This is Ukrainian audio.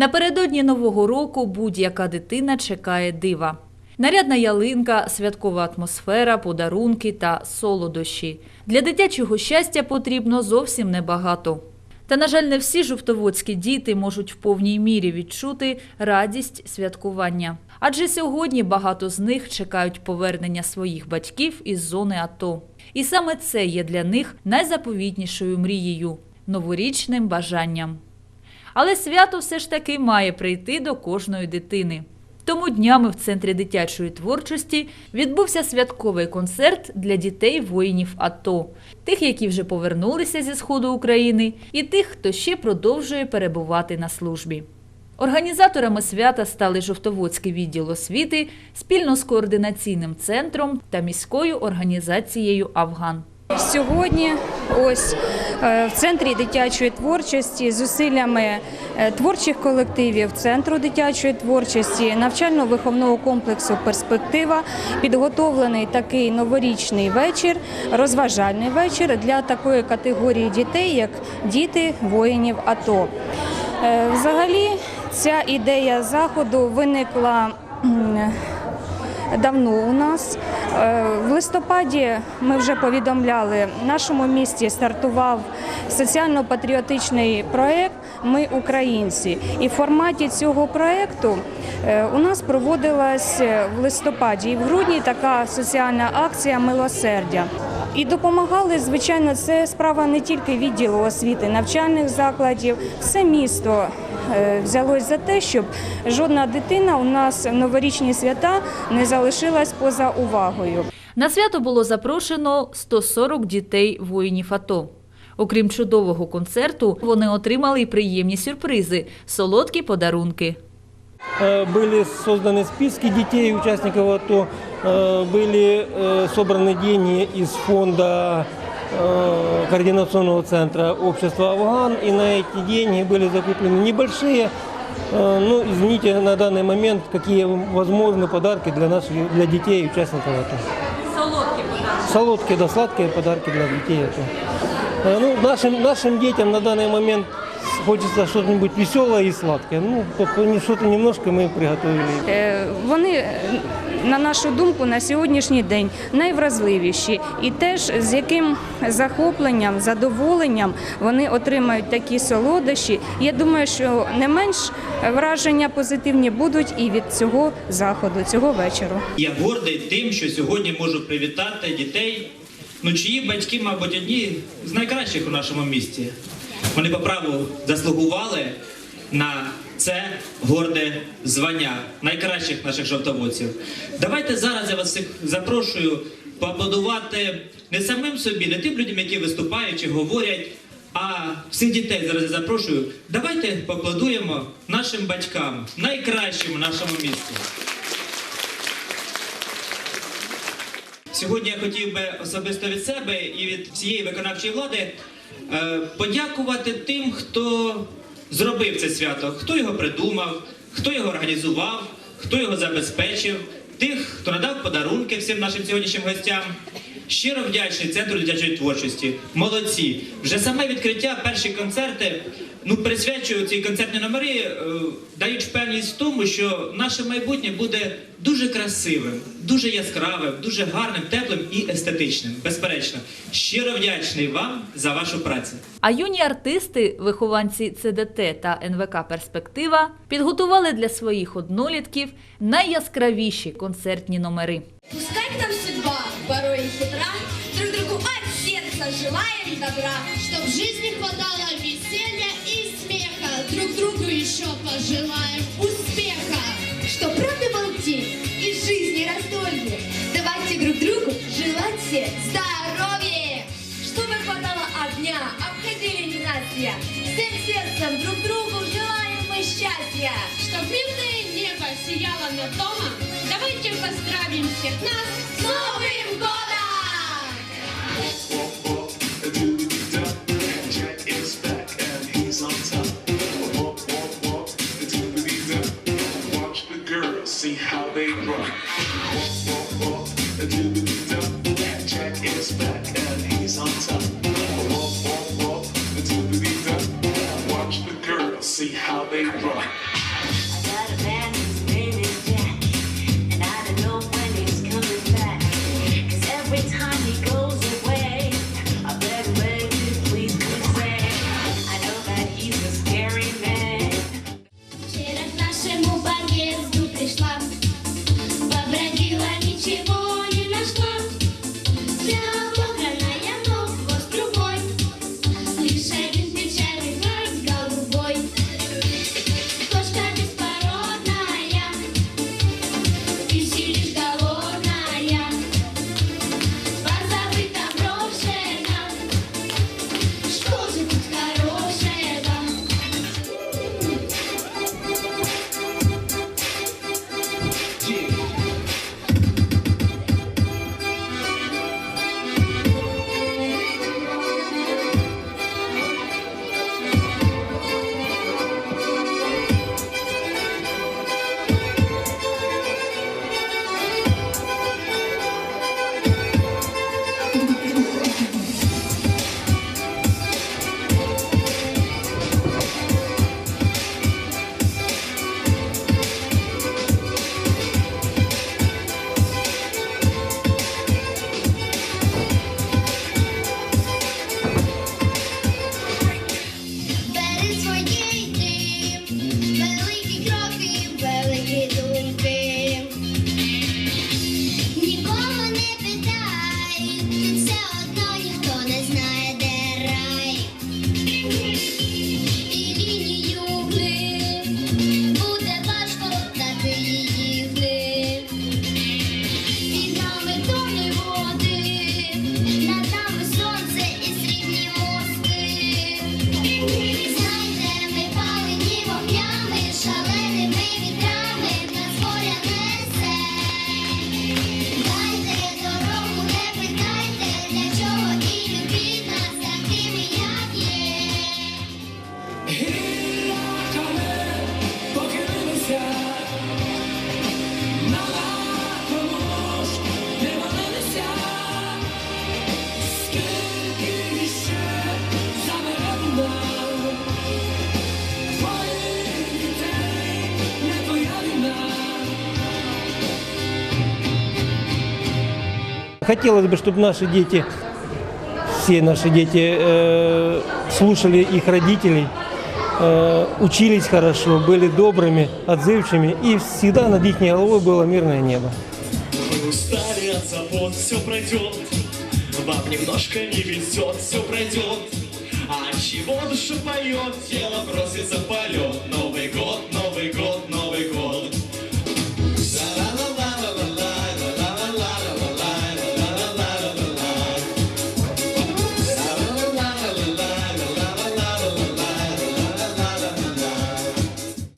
Напередодні нового року будь-яка дитина чекає дива. Нарядна ялинка, святкова атмосфера, подарунки та солодощі. Для дитячого щастя потрібно зовсім небагато. Та, на жаль, не всі жовтоводські діти можуть в повній мірі відчути радість святкування. Адже сьогодні багато з них чекають повернення своїх батьків із зони АТО. І саме це є для них найзаповітнішою мрією новорічним бажанням. Але свято все ж таки має прийти до кожної дитини. Тому днями в центрі дитячої творчості відбувся святковий концерт для дітей воїнів АТО, тих, які вже повернулися зі сходу України, і тих, хто ще продовжує перебувати на службі. Організаторами свята стали Жовтоводський відділ освіти спільно з координаційним центром та міською організацією Афган. Сьогодні ось в центрі дитячої творчості з зусиллями е, творчих колективів Центру дитячої творчості навчально-виховного комплексу Перспектива підготовлений такий новорічний вечір, розважальний вечір для такої категорії дітей, як діти воїнів АТО. Е, Взагалі, ця ідея заходу виникла. Давно у нас. Е, В листопаді ми вже повідомляли, в нашому місті стартував соціально-патріотичний проєкт Ми українці. І в форматі цього проєкту е, у нас проводилась в листопаді і в грудні така соціальна акція милосердя. І допомагали, звичайно, це справа не тільки відділу освіти, навчальних закладів, все місто е, взялось за те, щоб жодна дитина у нас в новорічні свята не залишилась поза увагою. На свято було запрошено 140 дітей воїнів АТО. Окрім чудового концерту, вони отримали й приємні сюрпризи солодкі подарунки. Э, Были созданы списки детей, участников АТО, э, были э, собраны деньги из фонда э, координационного центра общества «Афган», и на эти деньги были закуплены небольшие, э, ну, извините, на данный момент, какие возможны подарки для наших, для детей, участников АТО. Солодкі подарунки. Солодкие, да, сладкие подарки для детей. Это. Э, Ну, нашим, нашим детям на данный момент хочется что-нибудь веселое и сладкое. Ну, вот они немножко мы приготовили. Е, Вони, е, на нашу думку, на сьогоднішній день найвразливіші, і теж з яким захопленням, задоволенням вони отримають такі солодощі. Я думаю, що не менш враження позитивні будуть і від цього заходу, цього вечору. Я гордий тим, що сьогодні можу привітати дітей, ну чиї батьки, мабуть, одні з найкращих у нашому місті. Вони по праву заслугували на це горде звання найкращих наших жовтоводців. Давайте зараз я вас всіх запрошую поаплодувати не самим собі, не тим людям, які виступають чи говорять, а всіх дітей зараз я запрошую. Давайте поаплодуємо нашим батькам, найкращим у нашому місті. Сьогодні я хотів би особисто від себе і від всієї виконавчої влади подякувати тим, хто зробив це свято, хто його придумав, хто його організував, хто його забезпечив, тих, хто надав подарунки всім нашим сьогоднішнім гостям. Щиро вдячний центру дитячої творчості. Молодці. Вже саме відкриття, перші концерти. Ну, присвячую ці концертні номери, е, дають впевненість в тому, що наше майбутнє буде дуже красивим, дуже яскравим, дуже гарним, теплим і естетичним. Безперечно, щиро вдячний вам за вашу працю. А юні артисти, вихованці ЦДТ та НВК Перспектива, підготували для своїх однолітків найяскравіші концертні номери. Пускай к нам судьба порой хитра, друг другу от сердца желаем добра, Чтоб в жизни хватало веселья и смеха, друг другу еще пожелаем успеха. Что правда был день и жизни раздолье. Давайте друг другу желать все здоровья, чтобы хватало огня, обходили ненастья. Всем сердцем друг другу желаем мы счастья. Чтоб мирное небо сияло над домом, давайте поздравим всех нас С Новым годом! 你可坐吧 хотелось бы, чтобы наши дети, все наши дети э, слушали их родителей, э, учились хорошо, были добрыми, отзывчивыми, и всегда над их головой было мирное небо. Мы устали от забот, все пройдет, вам немножко не везет, все пройдет. А чего душа поет, тело бросится в полет, Новый год, Новый